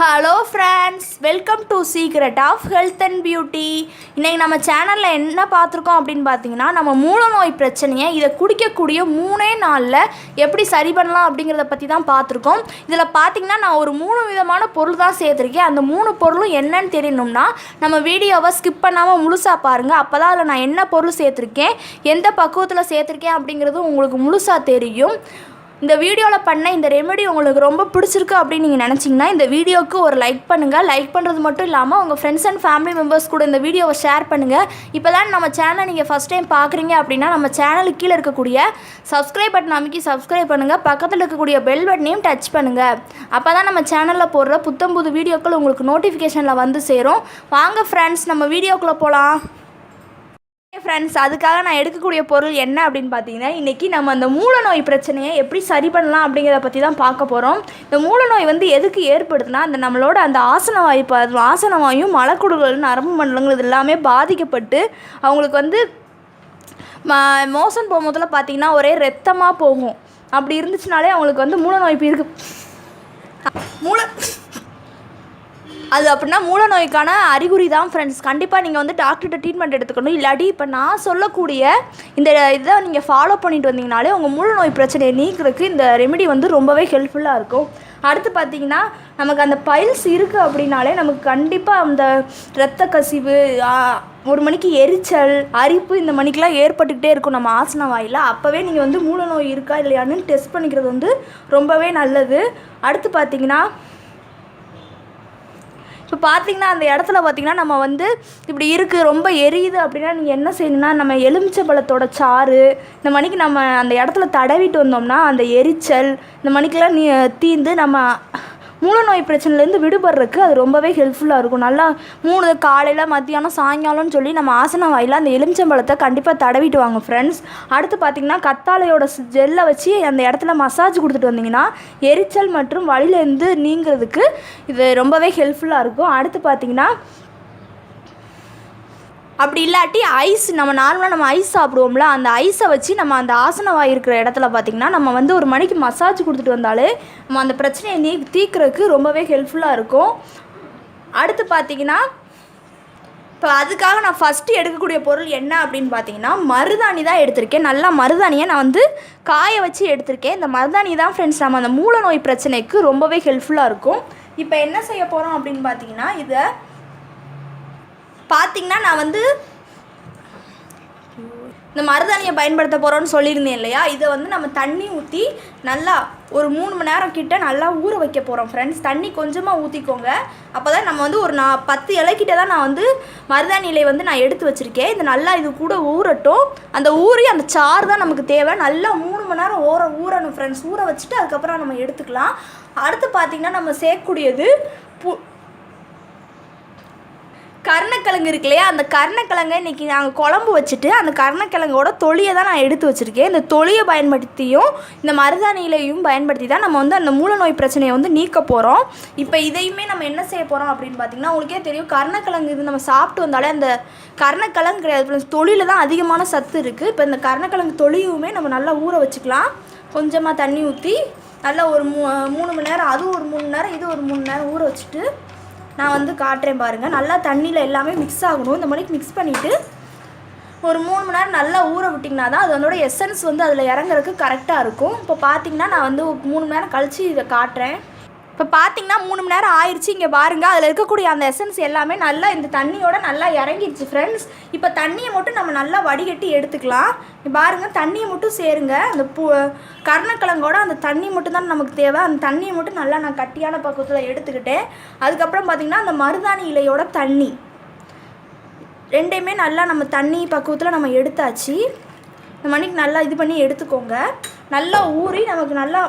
Hello friends welcome to secret of health and beauty இன்றைக்கி நம்ம சேனலில் என்ன பார்த்துருக்கோம் அப்படின்னு பார்த்தீங்கன்னா நம்ம மூல நோய் பிரச்சனையை இதை குடிக்கக்கூடிய மூணே நாளில் எப்படி சரி பண்ணலாம் அப்படிங்கிறத பற்றி தான் பார்த்துருக்கோம். இதில் பார்த்தீங்கன்னா நான் ஒரு மூணு விதமான பொருள் தான் சேர்த்துருக்கேன். அந்த மூணு பொருளும் என்னன்னு தெரியணும்னா நம்ம வீடியோவை ஸ்கிப் பண்ணாமல் முழுசாக பாருங்கள் அப்போ தான் அதில் நான் என்ன பொருள் சேர்த்துருக்கேன் எந்த பக்குவத்தில் சேர்த்துருக்கேன் அப்படிங்கிறதும் உங்களுக்கு முழுசாக தெரியும். இந்த வீடியோவில் பண்ண இந்த ரெமெடி உங்களுக்கு ரொம்ப பிடிச்சிருக்கு அப்படின்னு நீங்கள் நினச்சிங்கன்னா இந்த வீடியோவுக்கு ஒரு லைக் பண்ணுங்கள் லைக் பண்ணுறது மட்டும் இல்லாமல் உங்கள் ஃப்ரெண்ட்ஸ் அண்ட் ஃபேமிலி மெம்பர்ஸ் கூட இந்த வீடியோவை ஷேர் பண்ணுங்கள் இப்போ தான் நம்ம சேனலை நீங்கள் ஃபஸ்ட் டைம் பார்க்குறீங்க அப்படின்னா நம்ம சேனலுக்கு கீழே இருக்கக்கூடிய சப்ஸ்கிரைப் பட்டன் அமைக்கி சப்ஸ்கிரைப் பண்ணுங்கள் பக்கத்தில் இருக்கக்கூடிய பெல் பட்டனையும் டச் பண்ணுங்கள் அப்போ தான் நம்ம சேனலில் போடுற புத்தம் புது வீடியோக்கள் உங்களுக்கு நோட்டிஃபிகேஷனில் வந்து சேரும். வாங்க ஃப்ரெண்ட்ஸ் நம்ம வீடியோக்குள்ளே போகலாம் ஃப்ரெண்ட்ஸ் அதுக்காக நான் எடுக்கக்கூடிய பொருள் என்ன அப்படின்னு பார்த்தீங்கன்னா இன்றைக்கி நம்ம அந்த மூலநோய் பிரச்சனையை எப்படி சரி பண்ணலாம் அப்படிங்கிறத பற்றி தான் பார்க்க போகிறோம் இந்த மூலநோய் வந்து எதுக்கு ஏற்படுதுன்னா அந்த நம்மளோட அந்த ஆசன வாயு ஆசன வாயும் மலக்குடுகள் நரம்பு மண்டலங்கள் இது எல்லாமே பாதிக்கப்பட்டு அவங்களுக்கு வந்து ம மோசன் போகும்போதில் பார்த்தீங்கன்னா ஒரே ரத்தமாக போகும். அப்படி இருந்துச்சுனாலே அவங்களுக்கு வந்து மூலநோய் இருக்கு மூல அது அப்படின்னா மூல நோய்க்கான அறிகுறி தான் ஃப்ரெண்ட்ஸ் கண்டிப்பாக நீங்கள் வந்து டாக்டர்கிட்ட ட்ரீட்மெண்ட் எடுத்துக்கணும். இல்லாட்டி இப்போ நான் சொல்லக்கூடிய இந்த இதை நீங்கள் ஃபாலோ பண்ணிட்டு வந்தீங்கனாலே உங்கள் மூல நோய் பிரச்சனையை நீக்கிறதுக்கு இந்த ரெமெடி வந்து ரொம்பவே ஹெல்ப்ஃபுல்லாக இருக்கும். அடுத்து பார்த்தீங்கன்னா நமக்கு அந்த பைல்ஸ் இருக்குது அப்படின்னாலே நமக்கு கண்டிப்பாக அந்த இரத்த கசிவு ஒரு மணிக்கு எரிச்சல் அரிப்பு இந்த மணிக்கெலாம் ஏற்பட்டுக்கிட்டே இருக்கும் நம்ம ஆசன வாயில். அப்போவே நீங்கள் வந்து மூல நோய் இருக்கா இல்லையான்னு டெஸ்ட் பண்ணிக்கிறது வந்து ரொம்பவே நல்லது. அடுத்து பார்த்தீங்கன்னா பார்த்தீங்கன்னா அந்த இடத்துல பார்த்தீங்கன்னா நம்ம வந்து இப்படி இருக்குது ரொம்ப எரியுது அப்படின்னா நீங்கள் என்ன செய்யணும்னா நம்ம எலுமிச்சை பழத்தோட சாறு இந்த மணிக்கு நம்ம அந்த இடத்துல தடவிட்டு வந்தோம்னா அந்த எரிச்சல் இந்த மணிக்கெல்லாம் நீ தீந்து நம்ம மூல நோய் பிரச்சனைலேருந்து விடுபடுறதுக்கு அது ரொம்பவே ஹெல்ப்ஃபுல்லாக இருக்கும். நல்லா மூணு காலையில் மத்தியானம் சாயங்காலம்னு சொல்லி நம்ம ஆசன வாயில் அந்த எலுமிச்சம்பழத்தை கண்டிப்பாக தடவிட்டு வாங்க ஃப்ரெண்ட்ஸ் அடுத்து பார்த்திங்கன்னா கத்தாழையோட ஜெல்லை வச்சு அந்த இடத்துல மசாஜ் கொடுத்துட்டு வந்தீங்கன்னா எரிச்சல் மற்றும் வழியிலேருந்து நீங்கிறதுக்கு இது ரொம்பவே ஹெல்ப்ஃபுல்லாக இருக்கும். அடுத்து பார்த்திங்கன்னா அப்படி இல்லாட்டி ஐஸ் நம்ம நார்மலாக நம்ம ஐஸ் சாப்பிடுவோம்ல அந்த ஐஸை வச்சு நம்ம அந்த ஆசனவாய் இருக்கிற இடத்துல பார்த்திங்கன்னா நம்ம வந்து ஒரு மணிக்கு மசாஜ் கொடுத்துட்டு வந்தாலே நம்ம அந்த பிரச்சனையை நீ தீக்கிறதுக்கு ரொம்பவே ஹெல்ப்ஃபுல்லாக இருக்கும். அடுத்து பார்த்திங்கன்னா இப்போ அதுக்காக நான் ஃபஸ்ட்டு எடுக்கக்கூடிய பொருள் என்ன அப்படின்னு பார்த்தீங்கன்னா மருதாணி தான் எடுத்திருக்கேன். நல்லா மருதாணியை நான் வந்து காய வச்சு எடுத்திருக்கேன். இந்த மருதாணி தான் ஃப்ரெண்ட்ஸ் நம்ம அந்த மூல நோய் பிரச்சனைக்கு ரொம்பவே ஹெல்ப்ஃபுல்லாக இருக்கும். இப்போ என்ன செய்ய போகிறோம் அப்படின்னு பார்த்தீங்கன்னா இதை பார்த்தீங்கன்னா நான் வந்து இந்த மருதாணியை பயன்படுத்த போகிறோன்னு சொல்லியிருந்தேன் இல்லையா? இதை வந்து நம்ம தண்ணி ஊற்றி நல்லா ஒரு மூணு மணி நேரம் கிட்ட நல்லா ஊற வைக்க போகிறோம் ஃப்ரெண்ட்ஸ் தண்ணி கொஞ்சமாக ஊற்றிக்கோங்க அப்போ தான் நம்ம வந்து ஒரு நான் பத்து இலைக்கிட்ட தான் நான் வந்து மருதாணி இலை வந்து நான் எடுத்து வச்சுருக்கேன். இது நல்லா இது கூட ஊறட்டும். அந்த ஊறி அந்த சாறு தான் நமக்கு தேவை. நல்லா மூணு மணி நேரம் ஊற ஊறணும் ஃப்ரெண்ட்ஸ் ஊற வச்சுட்டு அதுக்கப்புறம் நம்ம எடுத்துக்கலாம். அடுத்து பார்த்திங்கன்னா நம்ம சேர்க்கக்கூடியது பு கருணக்கிழங்கு இருக்கு இல்லையா? அந்த கருணக்கிழங்கை இன்றைக்கி நாங்கள் குழம்பு வச்சுட்டு அந்த கருணக்கிழங்கோட தொலியை தான் நான் எடுத்து வச்சுருக்கேன். இந்த தொலியை பயன்படுத்தியும் இந்த மருதாணியிலையும் பயன்படுத்தி தான் நம்ம வந்து அந்த மூல நோய் பிரச்சனையை வந்து நீக்க போகிறோம் இப்போ இதையுமே நம்ம என்ன செய்ய போகிறோம் அப்படின்னு பார்த்தீங்கன்னா உங்களுக்கே தெரியும். கருணக்கிழங்கு இது நம்ம சாப்பிட்டு வந்தாலே அந்த கருணக்கிழங்கு கிடையாது. தொழில தான் அதிகமான சத்து இருக்குது இப்போ இந்த கருணக்கிழங்கு தொழியுமே நம்ம நல்லா ஊற வச்சுக்கலாம். கொஞ்சமாக தண்ணி ஊற்றி நல்லா ஒரு மூ மூணு மணி நேரம் அதுவும் ஒரு மூணு நேரம் இது ஒரு மூணு நேரம் ஊற வச்சுட்டு நான் வந்து காட்டுறேன் பாருங்கள் நல்லா தண்ணியில் எல்லாமே மிக்ஸ் ஆகணும். இந்த மாதிரி மிக்ஸ் பண்ணிவிட்டு ஒரு மூணு மணி நேரம் நல்லா ஊற விட்டிங்கன்னா தான் அதோட எசன்ஸ் வந்து அதில் இறங்குறதுக்கு கரெக்டாக இருக்கும். இப்போ பார்த்தீங்கன்னா நான் வந்து ஒரு மூணு மணி நேரம் கழித்து இதை காட்டுறேன். இப்போ பார்த்தீங்கன்னா மூணு மணி நேரம் ஆயிடுச்சு இங்கே பாருங்கள் அதில் இருக்கக்கூடிய அந்த எசன்ஸ் எல்லாமே நல்லா இந்த தண்ணியோட நல்லா இறங்கிடுச்சு ஃப்ரெண்ட்ஸ் இப்போ தண்ணியை மட்டும் நம்ம நல்லா வடிகட்டி எடுத்துக்கலாம். பாருங்கள் தண்ணியை மட்டும் சேருங்க. அந்த பூ கருணக்கிழங்கோட அந்த தண்ணி மட்டும் தான் நமக்கு தேவை. அந்த தண்ணியை மட்டும் நல்லா நான் கட்டியான பக்கத்தில் எடுத்துக்கிட்டேன் அதுக்கப்புறம் பார்த்திங்கன்னா அந்த மருதாணி இலையோட தண்ணி. ரெண்டையுமே நல்லா நம்ம தண்ணி பக்குவத்தில் நம்ம எடுத்தாச்சு. இந்த மணிக்கு நல்லா இது பண்ணி எடுத்துக்கோங்க. நல்லா ஊறி நமக்கு நல்லா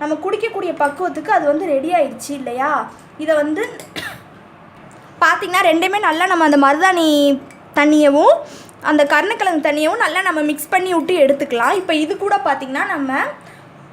நம்ம குடிக்கக்கூடிய பக்குவத்துக்கு அது வந்து ரெடி ஆயிடுச்சு இல்லையா? இதை வந்து பார்த்திங்கன்னா ரெண்டுமே நல்லா நம்ம அந்த மருதாணி தண்ணியவும் அந்த கருணக்கிழங்கு தண்ணியவும் நல்லா நம்ம மிக்ஸ் பண்ணி விட்டு எடுத்துக்கலாம். இப்போ இது கூட பார்த்திங்கன்னா நம்ம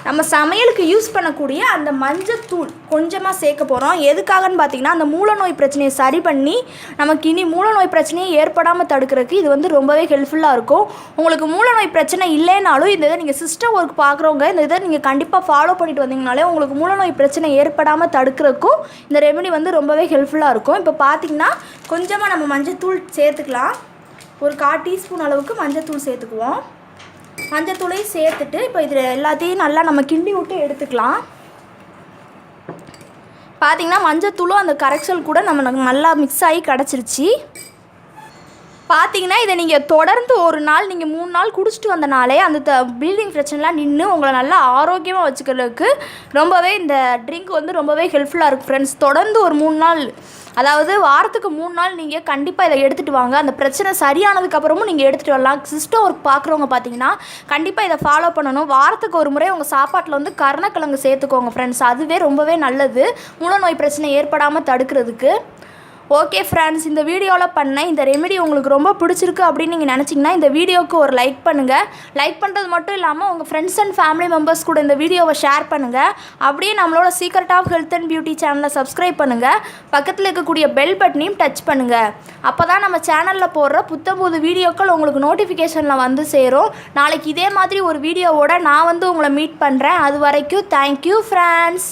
நம்ம சமையலுக்கு யூஸ் பண்ணக்கூடிய அந்த மஞ்சத்தூள் கொஞ்சமாக சேர்க்க போகிறோம் எதுக்காகன்னு பார்த்தீங்கன்னா அந்த மூலநோய் பிரச்சனையை சரி பண்ணி நமக்கு இனி மூலநோய் பிரச்சனையை ஏற்படாமல் தடுக்கிறதுக்கு இது வந்து ரொம்பவே ஹெல்ப்ஃபுல்லாக இருக்கும். உங்களுக்கு மூலநோய் பிரச்சனை இல்லைனாலும் இந்த இதை நீங்கள் சிஸ்டம் ஒர்க் பார்க்குறவங்க இந்த இதை நீங்கள் கண்டிப்பாக ஃபாலோ பண்ணிட்டு வந்தீங்கனாலே உங்களுக்கு மூலநோய் பிரச்சனை ஏற்படாமல் தடுக்கிறதுக்கும் இந்த ரெமெடி வந்து ரொம்பவே ஹெல்ப்ஃபுல்லாக இருக்கும். இப்போ பார்த்தீங்கன்னா கொஞ்சமாக நம்ம மஞ்சத்தூள் சேர்த்துக்கலாம். ஒரு கால் டீஸ்பூன் அளவுக்கு மஞ்சத்தூள் சேர்த்துக்குவோம். மஞ்சத்தூளையும் சேர்த்துட்டு இப்போ இதில் எல்லாத்தையும் நல்லா நம்ம கிண்டி விட்டு எடுத்துக்கலாம். பார்த்திங்கன்னா மஞ்சத்தூளும் அந்த கரைச்சல் கூட நம்ம நல்லா மிக்ஸ் ஆகி கிடச்சிருச்சு. பார்த்தீங்கன்னா இதை நீங்கள் தொடர்ந்து ஒரு நாள் நீங்கள் மூணு நாள் குடிச்சிட்டு வந்தனாலே அந்த த ப்ளீடிங் பிரச்சனைலாம் நின்று உங்களை நல்லா ஆரோக்கியமாக வச்சுக்கிறதுக்கு ரொம்பவே இந்த ட்ரிங்க் வந்து ரொம்பவே ஹெல்ப்ஃபுல்லாக இருக்குது ஃப்ரெண்ட்ஸ் தொடர்ந்து ஒரு மூணு நாள் அதாவது வாரத்துக்கு மூணு நாள் நீங்கள் கண்டிப்பாக இதை எடுத்துகிட்டு வாங்க. அந்த பிரச்சனை சரியானதுக்கப்புறமும் நீங்கள் எடுத்துகிட்டு வரலாம். சிஸ்டம் ஒர்க் பார்க்குறவங்க பார்த்தீங்கன்னா கண்டிப்பாக இதை ஃபாலோ பண்ணணும். வாரத்துக்கு ஒரு முறை உங்கள் சாப்பாட்டில் வந்து கருணக்கிழங்கு சேர்த்துக்கோங்க ஃப்ரெண்ட்ஸ் அதுவே ரொம்பவே நல்லது. மூலநோய் பிரச்சனை ஏற்படாமல் தடுக்கிறதுக்கு. ஓகே ஃப்ரெண்ட்ஸ் இந்த வீடியோவில் பண்ண இந்த ரெமெடி உங்களுக்கு ரொம்ப பிடிச்சிருக்கு அப்படின்னு நீங்கள் நினச்சிங்கன்னா இந்த வீடியோவுக்கு ஒரு லைக் பண்ணுங்கள் லைக் பண்ணுறது மட்டும் இல்லாமல் உங்கள் ஃப்ரெண்ட்ஸ் அண்ட் ஃபேமிலி மெம்பர்ஸ் கூட இந்த வீடியோவை ஷேர் பண்ணுங்கள் அப்படியே நம்மளோட secret of health and beauty சேனலை சப்ஸ்கிரைப் பண்ணுங்கள் பக்கத்தில் இருக்கக்கூடிய பெல் பட்டனையும் டச் பண்ணுங்கள் அப்போ தான் நம்ம சேனலில் போடுற புத்தம்புது வீடியோக்கள் உங்களுக்கு நோட்டிஃபிகேஷனில் வந்து சேரும். நாளைக்கு இதே மாதிரி ஒரு வீடியோவோட நான் வந்து உங்களை மீட் பண்ணுறேன் அது வரைக்கும் தேங்க்யூ ஃப்ரெண்ட்ஸ்